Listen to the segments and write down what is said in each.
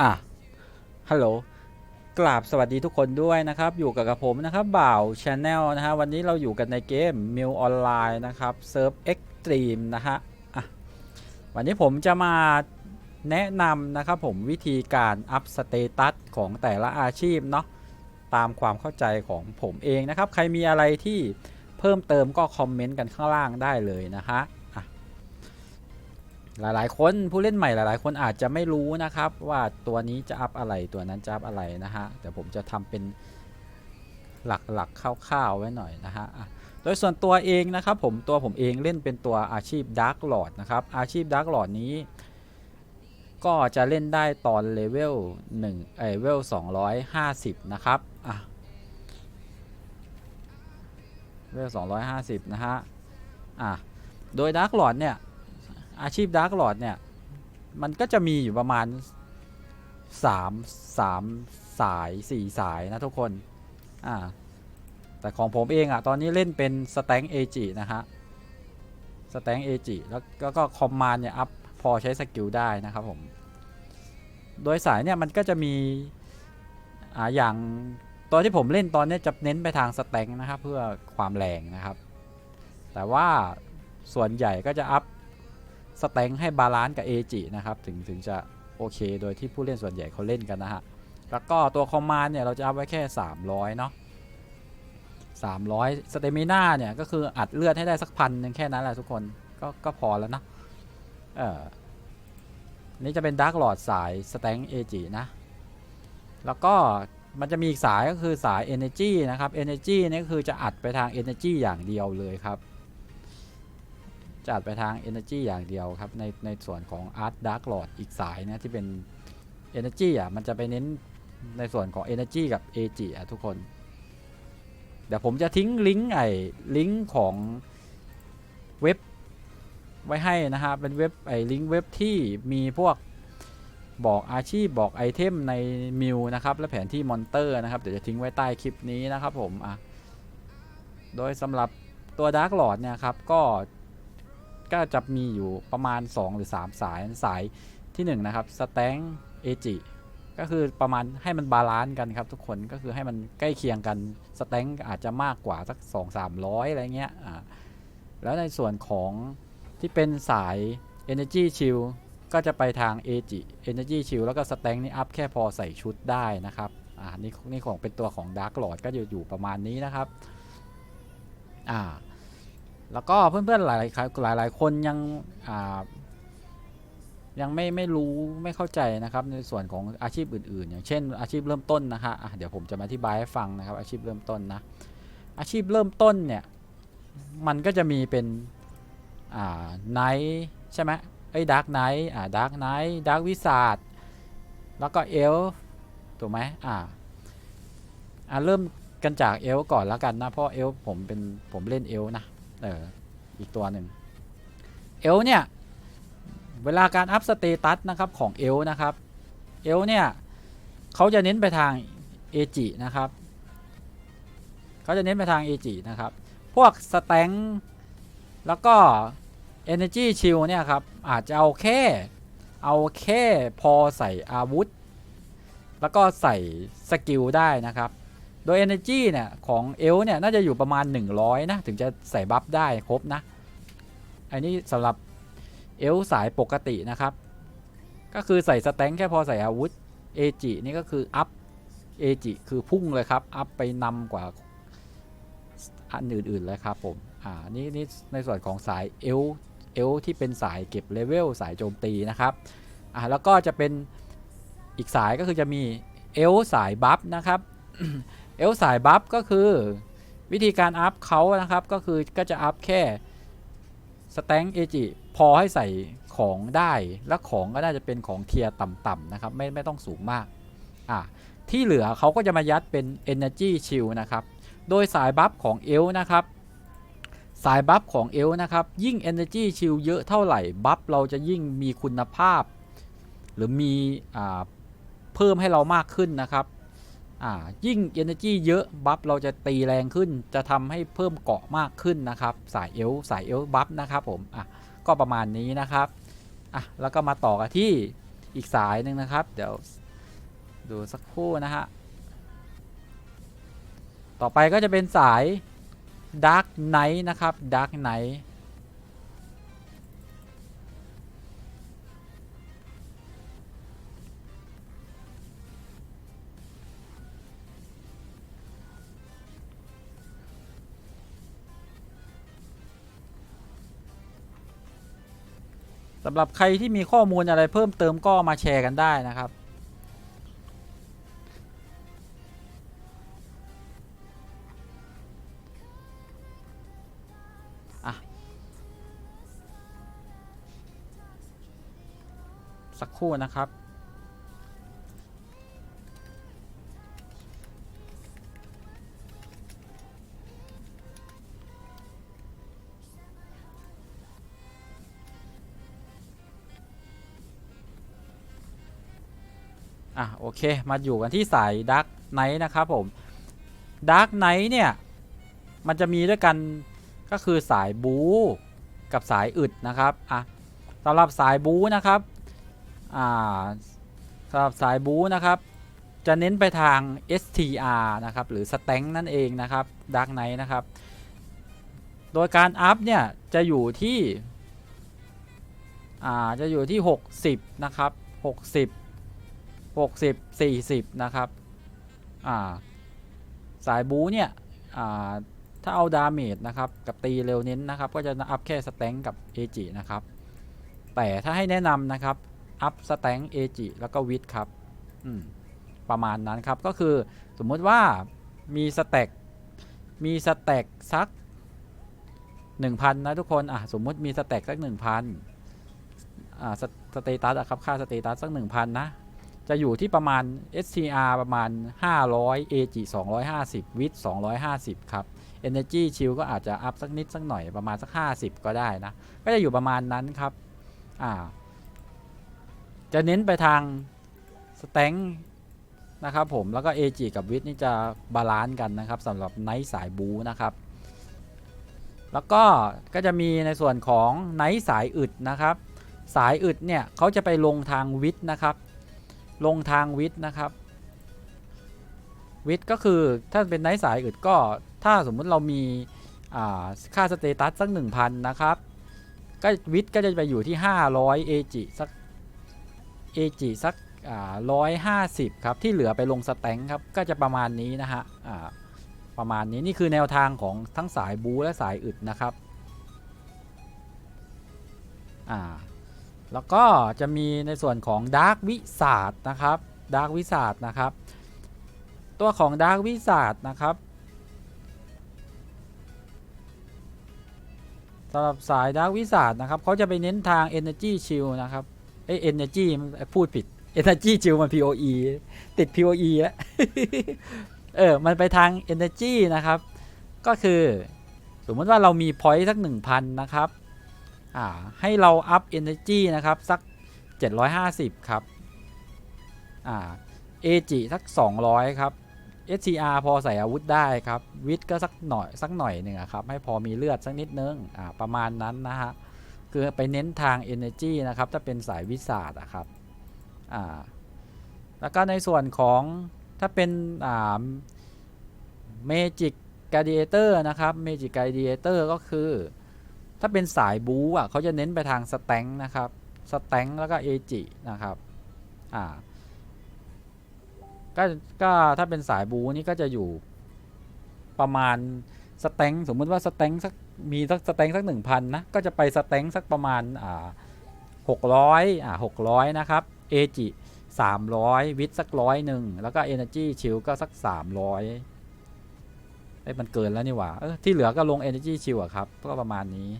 อะ ฮัลโหล กราบสวัสดีทุกคนด้วยนะครับ อยู่กับกับผมนะครับ บ่าวชาแนลนะฮะ วันนี้เราอยู่กันในเกมมิวออนไลน์นะครับเซิร์ฟเอ็กตรีมนะฮะ อะ วันนี้ผมจะมาแนะนำนะครับผมวิธีการอัพสเตตัสของแต่ละอาชีพเนาะ ตามความเข้าใจของผมเองนะครับ ใครมีอะไรที่เพิ่มเติมก็คอมเมนต์กันข้างล่างได้เลยนะฮะอะ หลายๆ คนผู้เล่นใหม่หลาย ๆ คนอาจจะไม่รู้นะครับ ว่าตัวนี้จะอัพอะไรตัวนั้นจะอัพอะไรนะฮะแต่ผมจะทำเป็นหลักๆคร่าวๆไว้หน่อยนะฮะโดยส่วนตัวเองนะครับผมตัวผมเองเล่นเป็นตัวอาชีพดาร์กหลอดนะครับอาชีพดาร์กหลอดนี้ ก็จะเล่นได้ตอนเลเวล1เอเลเวล250 นะครับอะเลเวล250 นะฮะอะโดยดาร์กหลอดเนี่ย อาชีพดาร์กหลอดเนี่ย มันก็จะมีอยู่ประมาณ3 3สามสาย4สายนะทุกคน อ่า แต่ของผมเองอะ่ะ ตอนนี้เล่นเป็นสแต็งเอจินะฮะ สแต็งเอจิแล้วก็คอมมานด์เนี่ย อัพ พอใช้สกิลได้นะครับผม โดยสายเนี่ย มันก็จะมี อ่า อย่างตัวที่ผมเล่นตอนนี้จะเน้นไปทางสแต็งนะครับ เพื่อความแรงนะครับ แต่ว่าส่วนใหญ่ก็จะอัพ สแต็งให้บาลานซ์กับเอจินะครับถึงถึงจะโอเค โดยที่ผู้เล่นส่วนใหญ่เขาเล่นกันนะฮะ แล้วก็ตัวคอมมานเนี่ยเราจะอัพไว้แค่ 300 เนาะ300 สเตมิน่าเนี่ยก็คืออัดเลือดให้ได้สักพันนึงแค่นั้นแหละทุกคนก็ก็พอแล้วนะเออนี่จะเป็นดาร์กหลอดสายสแต็งเอจินะ แล้วก็มันจะมีอีกสายก็คือสาย Energy นะครับ Energy นี่ก็คือจะอัดไปทาง Energy อย่างเดียวเลยครับ จัดไปทาง Energy อย่างเดียวครับ ในในส่วนของ Art Dark Lord อีกสายนะที่เป็น Energy อะมันจะไปเน้นในส่วนของ Energy กับ AG อะทุกคน เดี๋ยวผมจะทิ้งลิงก์ไอ้ลิงก์ของเว็บไว้ให้นะฮะเป็นเว็บไอ้ลิงก์เว็บที่มีพวกบอกอาชีพบอกไอเทมในมิวนะครับ และแผนที่มอนเตอร์นะครับ เดี๋ยวจะทิ้งไว้ใต้คลิปนี้นะครับผมอะโดยสำหรับตัว Dark Lord เนี่ยครับก็ ก็จะมีอยู่ประมาณ 2 หรือ 3 สายสายที่1นะครับสแตงเอจิก็คือประมาณให้มันบาลานซ์กันครับทุกคนก็คือให้มันใกล้เคียงกันสแตงอาจจะมากกว่าสัก 2 3 0 0 อะไรเงี้ยอ่าแล้วในส่วนของที่เป็นสาย Energy Chill ก็จะไปทาง a g Energy Chill แล้วก็สแตงนี่อัพแค่พอใส่ชุดได้นะครับอ่านี่นี่ของเป็นตัวของ Dark Lord ก็จะอยู่ประมาณนี้นะครับอ่า แล้วก็เพื่อนๆหลายหลายหลายๆคนยังยังไม่ไม่รู้ไม่เข้าใจนะครับในส่วนของอาชีพอื่นๆ อย่างเช่น อาชีพเริ่มต้นนะฮะะเดี๋ยวผมจะมาอธิบายให้ฟังนะครับ อาชีพเริ่มต้นนะอาชีพเริ่มต้นเนี่ยมันก็จะมีเป็นอ่าไนท์ใช่ไหมไอ้ดาร์กไนท์อ่าดาร์กไนท์ดาร์กวิสาดแล้วก็เอลถูกไหมอ่าอ่าเริ่มกันจากเอลก่อนแล้วกันนะเพราะเอลผมเป็นผมเล่นเอลนะ เอออีกตัวหนึ่งเอลเนี่ย เวลาการอัพสเตตัสนะครับของเอลนะครับเอลเนี่ยเขาจะเน้นไปทางเอจินะครับเขาจะเน้นไปทางเอจินะครับ พวกสแตงแล้วก็ Energy Chill เนี่ยครับ อาจจะเอาแค่เอาแค่พอใส่อาวุธ แล้วก็ใส่สกิลได้นะครับ โดย Energy เนี่ยของเอลเนี่ยน่าจะอยู่ประมาณ 100 นะ ถึงจะใส่บัฟได้ครบนะ อันนี้สำหรับเอลสายปกตินะครับ ก็คือใส่สแต็งแค่พอใส่อาวุธเอจินี่ก็คืออัพเอจิคือพุ่งเลยครับ อัพไปนำกว่าอันอื่นๆเลยครับผมอ่านี่นี่ในส่วนของสายเอลเอลที่เป็นสายเก็บเลเวลสายโจมตีนะครับอ่าแล้วก็จะเป็นอีกสายก็คือจะมีเอลสายบัฟนะครับ เอลสายบัฟก็คือวิธีการอัพเขานะครับก็คือก็จะอัพแค่สแต็งเอจิพอให้ใส่ของได้และของก็น่าจะเป็นของเทียร์ต่ำๆนะครับไม่ไม่ต้องสูงมากอะที่เหลือเขาก็จะมายัดเป็น Energy Shield นะครับ โดยสายบัฟของเอลนะครับ สายบัฟของเอลนะครับ ยิ่ง Energy Shield เยอะเท่าไหร่ บัฟเราจะยิ่งมีคุณภาพ หรือมีอ่าเพิ่มให้เรามากขึ้นนะครับ อ่ายิ่ง Energy เยอะบัฟเราจะตีแรงขึ้น จะทำให้เพิ่มเกาะมากขึ้นนะครับ สายเอลสายเอลบัฟนะครับผมอะก็ประมาณนี้นะครับอะแล้วก็มาต่อกันที่อีกสายหนึ่งนะครับ เดี๋ยวดูสักครู่นะฮะต่อไปก็จะเป็นสาย Dark Knight นะครับ Dark Knight ำหรับใครที่มีข้อมูลอะไรเพิ่มเติมก็มาแชร์กันได้นะครับสักครู่นะครับ อะโอเค มาอยู่กันที่สายดักไนท์นะครับผมดักไนท์เนี่ย มันจะมีด้วยกันก็คือสายบู๊กับสายอึดนะครับอะสำหรับสายบู๊นะครับอ่าสำหรับสายบู๊นะครับ จะเน้นไปทาง STR นะครับหรือสแต็งนั่นเองนะครับดักไนท์นะครับ โดยการอัพเนี่ยจะอยู่ที่อ่าจะอยู่ที่ 60 นะครับ 60 60 40 นะครับอ่าสายบูเนี่ยอ่าถ้าเอาดาเมจนะครับกับตีเร็วเน้นนะครับ ก็จะอัพแค่สแต็งกับเอจินะครับ แต่ถ้าให้แนะนำนะครับ อัพสแต็งเอจิแล้วก็วิดครับอืมประมาณนั้นครับ ก็คือสมมติว่ามีสแต็กมีสแต็กสัก 1,000 นะทุกคนอะสมมติมีสแต็กสัก 1,000อ่าสสเตตัสอะครับค่าสเตตัสสัก 1,000 นะ จะอยู่ที่ประมาณ STR ประมาณ 500 AG 250 WIT 250 ครับ Energy Chill ก็อาจจะอัพสักนิดสักหน่อยประมาณสัก 50 ก็ได้นะ ก็จะอยู่ประมาณนั้นครับ อ่า จะเน้นไปทางสแตงนะครับผมแล้วก็ AG กับ WIT นี่จะบาลานซ์กันนะครับสำหรับไนท์สายบูนะครับ แล้วก็ก็จะมีในส่วนของไนท์สายอึดนะครับ สายอึดเนี่ยเขาจะไปลงทางวิทนะครับ ลงทางวิทย์นะครับ วิทย์ก็คือถ้าเป็นไนท์สายอื่นก็ถ้าสมมุติเรามีค่าสเตตัสสัก 1,000 นะครับ ก็วิทย์ก็จะไปอยู่ที่ 500 AG สัก AG สักร้อ่า150ครับ ที่เหลือไปลงสแต็งครับ ก็จะประมาณนี้นะฮะประมาณนี้นี่คือแนวทางของทั้งสายบูและสายอึดนะครับอ่า แล้วก็จะมีในส่วนของดาร์กวิสาดนะครับดาร์กวิสาดนะครับ ตัวของดาร์กวิสาดนะครับสำหรับสายดาร์กวิสาดนะครับเขาจะไปเน้นทาง Energy Shield นะครับเอ้ย Energy พูดผิด Energy Shield มัน POE ติด POE แล้วเออ มันไปทาง Energy นะครับ ก็คือ สมมติว่าเรามี point สัก 1,000 นะครับ อ่าให้เราอัพ Energy นะครับ สัก 750 ครับอ่า AG สัก 200 ครับ SCR พอใส่อาวุธได้ครับวิทก็สักหน่อยสักหน่อยหนึ่งครับ ให้พอมีเลือดสักนิดนึงอ่าประมาณนั้นนะฮะคือไปเน้นทาง Energy นะครับ ถ้าเป็นสายวิสาดอะครับอ่าแล้วก็ในส่วนของถ้าเป็นอ่า Magic Gladiator นะครับ Magic Gladiator ก็คือ ถ้าเป็นสายบู๊อะเขาจะเน้นไปทางสแต็งนะครับสแต็งแล้วก็เอจินะครับอ่าก็ก็ถ้าเป็นสายบูนี่ก็จะอยู่ประมาณสแต็งสมมุติว่าสแต็งสักมีสักสแต็งสักหนึ่งพันนะก็จะไปสแต็งสักประมาณอ่าหกร้อยอ่าหกร้อยนะครับเอจิสามร้อยวิทสักร้อยหนึ่งแล้วก็เอเนจีชิลก็สักสามร้อยเอ้มันเกินแล้วนี่หว่าที่เหลือก็ลง Energy Shield ครับก็ประมาณนี้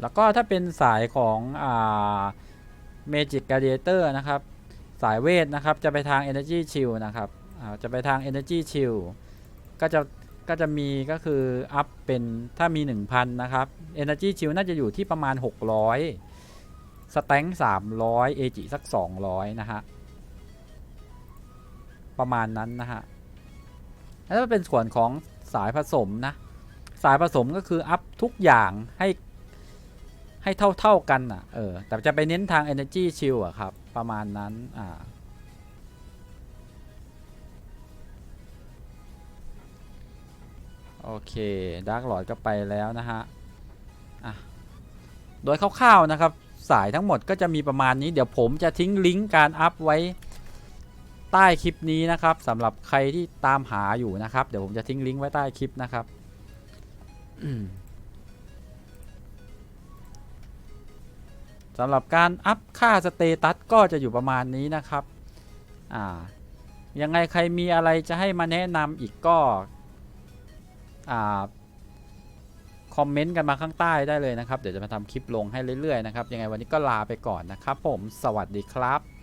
แล้วก็ถ้าเป็นสายของอ่า Magic Gladiator นะครับ สายเวทนะครับจะไปทาง Energy Shield นะครับจะไปทาง Energy Shield ก็จะก็จะมีก็คืออัพเป็นถ้ามี 1,000 นะครับ Energy Shield น่าจะอยู่ที่ประมาณ 600 สแต็ง300 เอจิสัก 200 นะฮะ ประมาณนั้นนะฮะ แล้วถ้าเป็นส่วนของสายผสมนะ สายผสมก็คืออัพทุกอย่างให้ ให้เท่าๆกันอะเออแต่จะไปเน้นทาง Energy Shield อะครับ ประมาณนั้นอ่าโอเคดาร์กหลอดก็ไปแล้วนะฮะอะโดยคร่าวๆนะครับ สายทั้งหมดก็จะมีประมาณนี้เดี๋ยวผมจะทิ้งลิงก์การอัพไว้ใต้คลิปนี้นะครับสำหรับใครที่ตามหาอยู่นะครับ เดี๋ยวผมจะทิ้งลิงก์ไว้ใต้คลิปนะครับ สำหรับการอัพค่าสเตตัสก็จะอยู่ประมาณนี้นะครับอ่ายังไงใครมีอะไรจะให้มาแนะนำอีกก็อ่าคอมเมนต์กันมาข้างใต้ได้เลยนะครับ เดี๋ยวจะมาทำคลิปลงให้เรื่อยๆนะครับ ยังไงวันนี้ก็ลาไปก่อนนะครับผม สวัสดีครับ